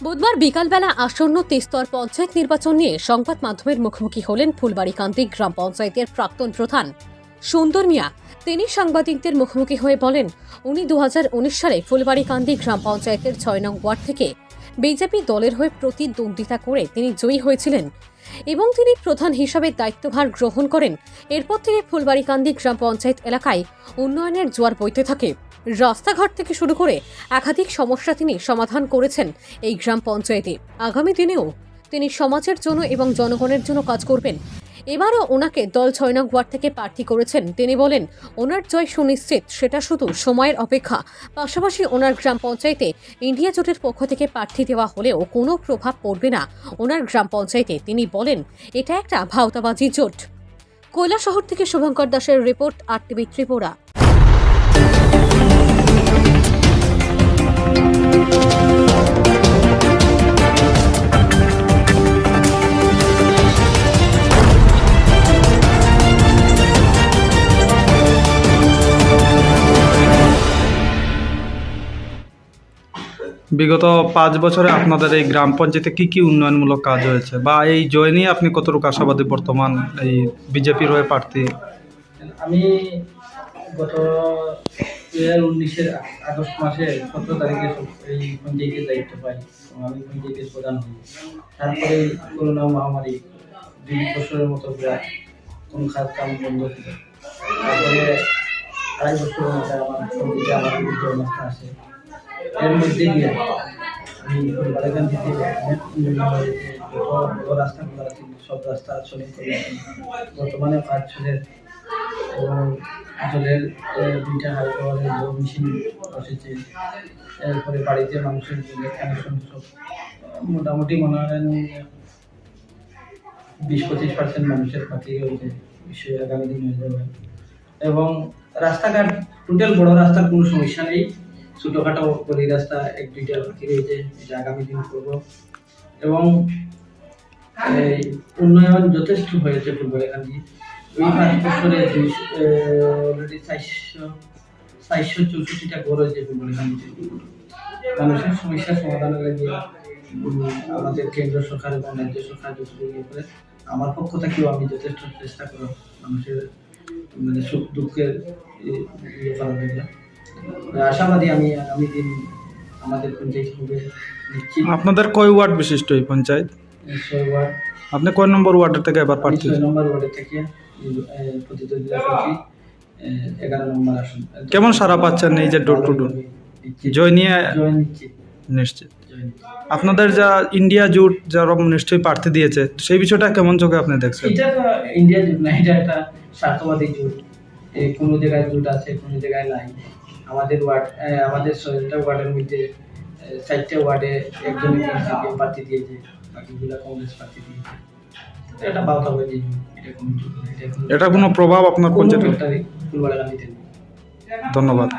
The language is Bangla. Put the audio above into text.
বুধবার বিকালবেলা আসন্ন তেস্তর পঞ্চায়েত নির্বাচন নিয়ে সংবাদ মাধ্যমের মুখোমুখি হলেন ফুলবাড়িকান্দি গ্রাম পঞ্চায়েতের প্রাক্তন প্রধান সুন্দর মিয়া। তিনি সাংবাদিকদের মুখোমুখি হয়ে বলেন, উনি দু হাজার উনিশ সালে ফুলবাড়িকান্দি গ্রাম পঞ্চায়েতের ছয় নং ওয়ার্ড থেকে বিজেপি দলের হয়ে প্রতিদ্বন্দ্বিতা করে তিনি জয়ী হয়েছিলেন এবং তিনি প্রধান হিসাবে দায়িত্বভার গ্রহণ করেন। এরপর থেকে ফুলবাড়িকান্দি গ্রাম পঞ্চায়েত এলাকায় উন্নয়নের জোয়ার বইতে থাকে। রাস্তাঘাট থেকে শুরু করে একাধিক সমস্যা তিনি সমাধান করেছেন এই গ্রাম পঞ্চায়েতে। আগামী দিনেও তিনি সমাজের জন্য এবং জনগণের জন্য কাজ করবেন। এবারও ওনাকে দল ছয় নং ওয়ার্ড থেকে প্রার্থী করেছেন। তিনি বলেন, ওনার জয় সুনিশ্চিত, সেটা শুধু সময়ের অপেক্ষা। পাশাপাশি ওনার গ্রাম পঞ্চায়েতে ইন্ডিয়া জোটের পক্ষ থেকে প্রার্থী দেওয়া হলেও কোনো প্রভাব পড়বে না। ওনার গ্রাম পঞ্চায়েতে তিনি বলেন, এটা একটা ভাওতাবাজি জোট। শহর থেকে শুভঙ্কর দাসের রিপোর্ট আর টিভি ত্রিপুরা। বিগত পাঁচ বছরে আপনাদের এই গ্রাম পঞ্চায়েতে কি কি উন্নয়নমূলক কাজ হয়েছে? বা এই জয় নিয়ে আপনি কতটুকু আশাবাদী বর্তমান এই বিজেপির হয়ে প্রার্থী? আমি গত দু হাজার উনিশের আগস্ট মাসে সতেরো তারিখে এই পঞ্চায়েতের দায়িত্ব পাই। আমি পঞ্চায়েতের প্রধান হই। তারপরে করোনা মহামারী, দুই বছরের মতো প্রায় খাত কাম বন্ধ ছিল। তারপরে আড়াই বছরের আমার আমার বিরুদ্ধে এর মধ্যে আমি রাস্তাগুলো আছে সব রাস্তা চলে বর্তমানে কাজ চলে এবং জলের দুইটা হাই পাওয়ারের জল মেশিন বসেছে। এরপরে বাড়িতে মানুষের জলের কানেকশন সব মোটামুটি মনে হয় বিশ পঁচিশ পার্সেন্ট মানুষের পাতি হয়েছে বিষয়ে আগামী দিন হয়ে যাবে। এবং রাস্তাঘাট টোটাল বড় রাস্তার কোনো সমস্যা নেই। ছোটোখাটো গলি রাস্তা এক দুইটা বাকি রয়েছে এটা আগামী দিন করব। এবং এই উন্নয়ন যথেষ্ট হয়েছে ফুটবল এখানে ওই পাঁচ বছরে অলরেডি চারশো চারশো চৌষট্টিটা ঘর হয়েছে ফুটবল এখানে মানুষের সমস্যার সমাধানের লাগে উম, আমাদের কেন্দ্র সরকার এবং রাজ্য সরকার যতটুকু ইয়ে করে আমার পক্ষ থেকেও আমি যথেষ্ট চেষ্টা করব মানুষের মানে সুখ দুঃখের ইয়ে করার জন্য। আশাবাদী আমি আগামী দিন আমাদের পঞ্চায়েত হবে আপনাদের কয় ওয়ার্ড বিশিষ্ট এই পঞ্চায়েত? ছয় ওয়ার্ড। আপনি কয় নম্বর ওয়ার্ডের থেকে এবার প্রার্থী ছয় নম্বর ওয়ার্ডে থেকে প্রতিদ্বন্দ্বিতা করছি এগারো নম্বর আসন। কেমন সাড়া পাচ্ছেন এই যে ডোর টু ডোর? জয় নিয়ে জয় নিশ্চিত। নিশ্চিত আপনাদের যা ইন্ডিয়া জোট যারা নিশ্চয়ই প্রার্থী দিয়েছে সেই বিষয়টা কেমন চোখে আপনি দেখছেন? এটা তো ইন্ডিয়া জুট না এটা একটা স্বার্থবাদী জুট। কোনো জায়গায় জুট আছে কোনো জায়গায় নাই। আমাদের ওয়ার্ড আমাদের ছয়টা ওয়ার্ডের মধ্যে চারটে ওয়ার্ডে একজন বিজেপি প্রার্থী দিয়েছে বাকিগুলো কংগ্রেস প্রার্থী দিয়েছে। এটা বাউতা জুট এটা কোনো প্রভাব আপনার পঞ্চায়েত ধন্যবাদ।